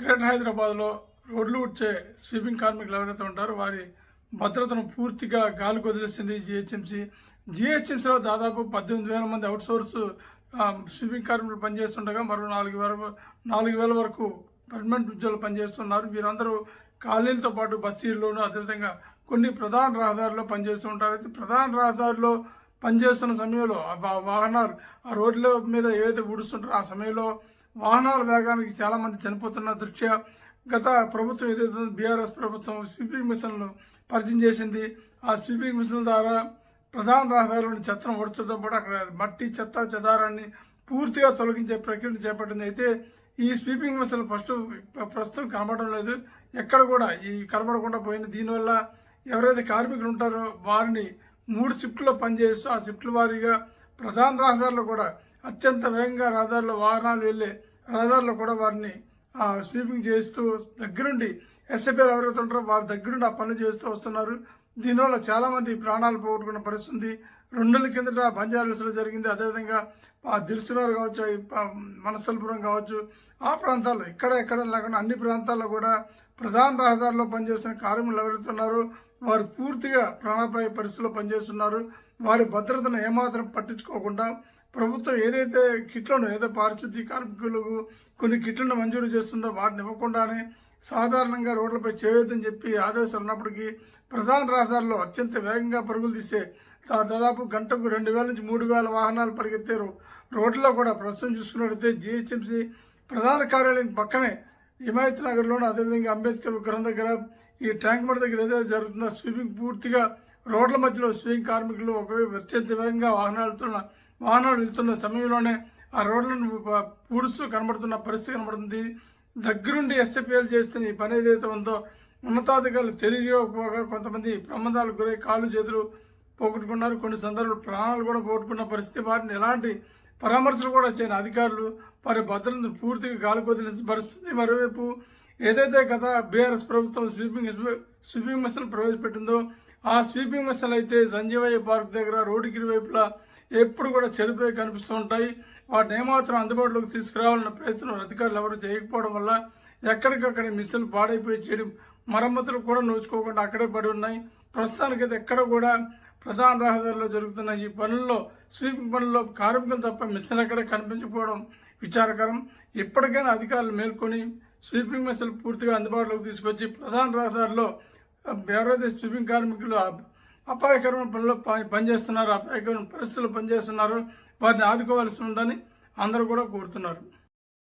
Greater హైదరాబాద్లో రోడ్లు ఉడ్చే sweeping కార్మికులు ఎవరైతే ఉంటారో వారి భద్రతను పూర్తిగా గాలి వదిలేసింది జిహెచ్ఎంసీ. జిహెచ్ఎంసీలో దాదాపు పద్దెనిమిది వేల మంది అవుట్ సోర్స్ స్వీపింగ్ కార్మికులు పనిచేస్తుండగా మరో నాలుగు వేల నాలుగు వేల వరకు పర్మనెంట్ ఉద్యోగులు పనిచేస్తున్నారు. వీరందరూ ఖాళీలతో పాటు బస్తీల్లోనూ అదేవిధంగా కొన్ని ప్రధాన రహదారుల్లో పనిచేస్తూ ఉంటారు. అయితే ప్రధాన రహదారిలో పనిచేస్తున్న సమయంలో ఆ వా- వాహనాలు ఆ రోడ్ల మీద ఏవైతే ఊడుస్తుంటారో ఆ సమయంలో వాహనాల వేగానికి చాలా మంది చనిపోతున్న దృష్ట్యా గత ప్రభుత్వం ఏదైతే బీఆర్ఎస్ ప్రభుత్వం స్వీపింగ్ మిషన్లు పరిచయం చేసింది ఆ స్వీపింగ్ మిషన్ల ద్వారా ప్రధాన రహదారులను చెత్తను ఓడ్చడంతో పాటు అక్కడ మట్టి చెత్త చెదారాన్ని పూర్తిగా తొలగించే ప్రక్రియను చేపట్టింది. అయితే ఈ స్వీపింగ్ మిషన్లు ఫస్ట్ ప్రస్తుతం కనబడడం లేదు. ఎక్కడ కూడా ఈ కనబడకుండా పోయింది. దీనివల్ల ఎవరైతే కార్మికులు ఉంటారో వారిని మూడు షిఫ్ట్లో పనిచేస్తూ ఆ షిఫ్ట్ల వారీగా ప్రధాన రహదారులు కూడా అత్యంత వేగంగా రహదారులు వాహనాలు వెళ్ళే రహదారులు కూడా వారిని స్వీపింగ్ చేస్తూ దగ్గరుండి ఎస్ఎఫ్ఐలు ఎవరైతే ఉంటారో వారి దగ్గరుండి ఆ పనులు చేస్తూ వస్తున్నారు. దీనివల్ల చాలామంది ప్రాణాలు పోగొట్టుకున్న పరిస్థితి ఉంది రెండు నెలల కిందట బంజారాస్లో జరిగింది. అదేవిధంగా దిల్సునార్ కావచ్చు మనస్సల్పురం కావచ్చు ఆ ప్రాంతాల్లో ఇక్కడ ఎక్కడ లేకుండా అన్ని ప్రాంతాల్లో కూడా ప్రధాన రహదారిలో పనిచేస్తున్న కార్మికులు ఎవరైతే ఉన్నారో వారు పూర్తిగా ప్రాణాపాయ పరిస్థితుల్లో పనిచేస్తున్నారు. వారి భద్రతను ఏమాత్రం పట్టించుకోకుండా ప్రభుత్వం ఏదైతే కిట్లను ఏదో పారిశుద్ధ్య కార్మికులకు కొన్ని కిట్లను మంజూరు చేస్తుందో వాటిని ఇవ్వకుండానే సాధారణంగా రోడ్లపై చేయొద్దని చెప్పి ఆదేశాలు ఉన్నప్పటికీ ప్రధాన రహదారుల్లో అత్యంత వేగంగా పరుగులు తీసే దాదాపు గంటకు రెండు వేల నుంచి మూడు వేల వాహనాలు పరిగెత్తారు. రోడ్లలో కూడా ప్రస్తుతం చూసుకున్నట్లయితే జిహెచ్ఎంసీ ప్రధాన కార్యాలయం పక్కనే హిమాయత్ నగర్లోను అదేవిధంగా అంబేద్కర్ విగ్రహం దగ్గర ఈ ట్యాంక్ బండ్ దగ్గర ఏదైతే జరుగుతుందో స్విమ్మింగ్ పూర్తిగా రోడ్ల మధ్యలో స్విమ్మింగ్ కార్మికులు ఒకవైపు అత్యంత వేగంగా వాహనాలతో వాహనాలు వెళ్తున్న సమయంలోనే ఆ రోడ్లను పూడుస్తూ కనబడుతున్న పరిస్థితి కనబడుతుంది. దగ్గరుండి ఎస్ఎఫ్ఐలు చేస్తున్న ఈ పని ఏదైతే ఉందో ఉన్నతాధికారులు తెలియజేయకపోగా కొంతమంది ప్రమాదాలకు గురై కాళ్ళు చేతులు పోగొట్టుకున్నారు. కొన్ని సందర్భాలు ప్రాణాలు కూడా పోగొట్టుకున్న పరిస్థితి. వారిని ఎలాంటి పరామర్శలు కూడా చేయని అధికారులు వారి భద్రతను పూర్తిగా గాలిపోతున్న పరిస్థితి. మరోవైపు ఏదైతే గత బీఆర్ఎస్ ప్రభుత్వం స్వీపింగ్ స్వీపింగ్ మిషన్ ప్రవేశపెట్టిందో ఆ స్వీపింగ్ మిషన్ అయితే సంజీవయ్య పార్క్ దగ్గర రోడ్డుకి ఇరువైపులా ఎప్పుడు కూడా చెడిపోయి కనిపిస్తూ ఉంటాయి. వాటిని ఏమాత్రం అందుబాటులోకి తీసుకురావాలన్న ప్రయత్నం అధికారులు ఎవరు చేయకపోవడం వల్ల ఎక్కడికక్కడ మిషన్లు పాడైపోయి చెడు మరమ్మతులు కూడా నోచుకోకుండా అక్కడే పడి ఉన్నాయి. ప్రస్తుతానికైతే ఎక్కడ కూడా ప్రధాన రహదారిలో జరుగుతున్న ఈ పనుల్లో స్వీపింగ్ పనుల్లో కార్మికులు తప్ప మిషన్ ఎక్కడ కనిపించకపోవడం విచారకరం. ఇప్పటికైనా అధికారులు మేల్కొని స్వీపింగ్ మిషన్లు పూర్తిగా అందుబాటులోకి తీసుకొచ్చి ప్రధాన రహదారిలో ఎవరైతే స్వీపింగ్ కార్మికులు అపాయకరమైన పనుల్లో ప- పనిచేస్తున్నారు అపాయకరమైన పరిస్థితులు పనిచేస్తున్నారు వారిని ఆదుకోవాల్సి ఉందని అందరూ కూడా కోరుతున్నారు.